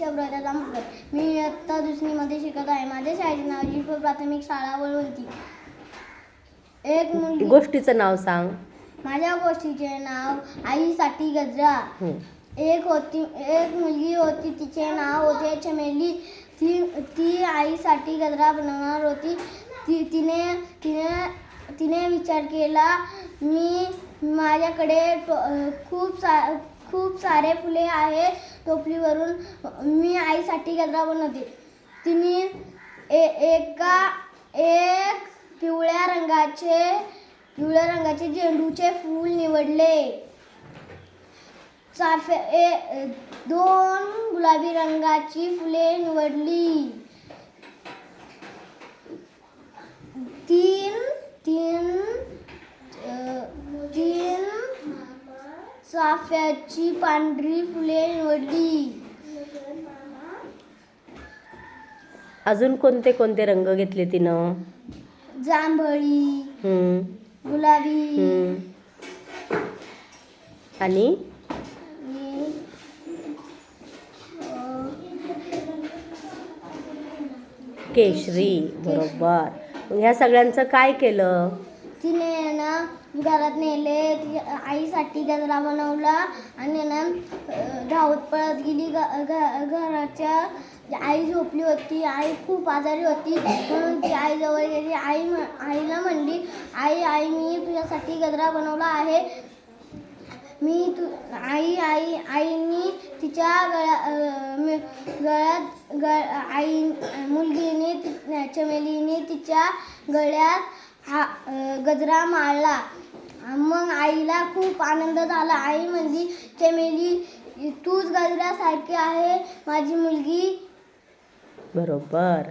जांभकर मी इयत्ता दुसरीमध्ये शिकत आहे. माझ्या शाळेचे नाव जिल्प प्राथमिक शाळा वळवंती एक मुलगी. गोष्टीचं नाव सांग. माझ्या गोष्टीचे नाव आईसाठी गजरा. हं. एक होती एक मुलगी होती. तिचे नाव होते चमेली. ती ती आईसाठी गजरा बनवणार होती. ती तिने तिने तिने विचार केला. मी माझ्याकडे खूप सा खूप सारे फुले आहेत टोपलीवरून मी आईसाठी गजरा बनवते. तिने ए एका एक पिवळ्या रंगाचे पिवळ्या रंगाचे झेंडूचे फूल निवडले. चाफे ए दोन गुलाबी रंगाची फुले निवडली तीन तीन अ, तीन चाफ्याची पांढरी फुले निवडली. अजून कोणते कोणते रंग घेतले तिनं? जांभळी. गुलाबी. आणि? केशरी बरोबर. मग ह्या सगळ्यांचं काय केलं? तिने ना घरात नेले ती आईसाठी गजरा बनवला आणि ना धावत पळत गेली घराच्या. म्हणजे आई झोपली होती आई खूप आजारी होती म्हणून ती आईजवळ गेली. आई आईला म्हणली आई आई मी तुझ्यासाठी गजरा बनवला आहे. मी तू आई आई आईनी तिच्या गळ्या गळ्यात गळ आई मुलगीने चमेलीने तिच्या गळ्यात हा गजरा माळला मग आईला खूप आनंद झाला. आई म्हणली चमेली तूच गजऱ्यासारखी आहे माझी मुलगी. बरोबर.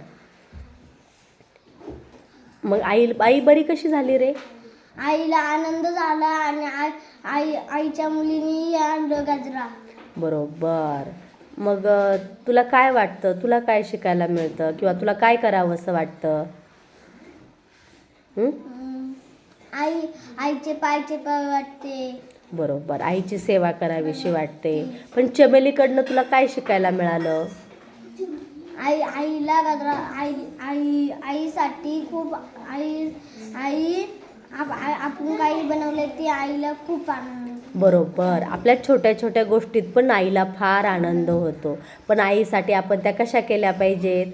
मग आई आई बरी कशी झाली रे? आईला आनंद झाला आणि आई आई आईच्या मुलीने आणलं गजरा. बरोबर. मग तुला काय वाटतं? तुला काय शिकायला मिळतं? किंवा तुला काय करावं असं वाटतं. आई आईचे पायचे पाय वाटते. बरोबर. आईची सेवा करावीशी वाटते. पण चमेलीकडनं तुला काय शिकायला मिळालं? आई आईला गजरा आई आई आईसाठी खूप आई आई आप- आ- आपण काही बनवले ते आईला खूप आनंद. बरोबर. आपल्या छोट्या छोट्या गोष्टीत पण आईला फार आनंद होतो. पण आईसाठी आपण त्या कशा केल्या पाहिजेत?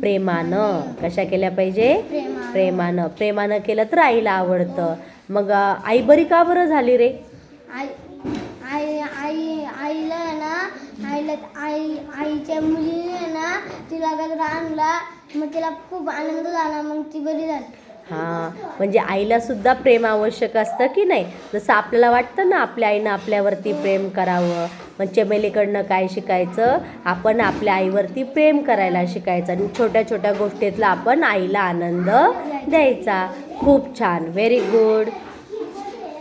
प्रेमानं. कशा केल्या पाहिजे? प्रेमा प्रेमानं प्रेमानं केलं तर आईला आवडतं. मग आई बरी का बरं झाली रे? आई आई आई आईला आहे ना आईला आई आईच्या मुलीने ना तिला गजरा आणला मग तिला खूप आनंद झाला मग ती बरी झाली. हां. म्हणजे आईला सुद्धा प्रेम आवश्यक असतं की नाही? जसं आपल्याला वाटतं ना आपल्या आईनं आपल्यावरती प्रेम करावं. मग चमेलीकडनं काय शिकायचं? आपण आपल्या आईवरती प्रेम करायला शिकायचं. आणि छोट्या छोट्या गोष्टीतला आपण आईला आनंद द्यायचा. खूप छान. Very good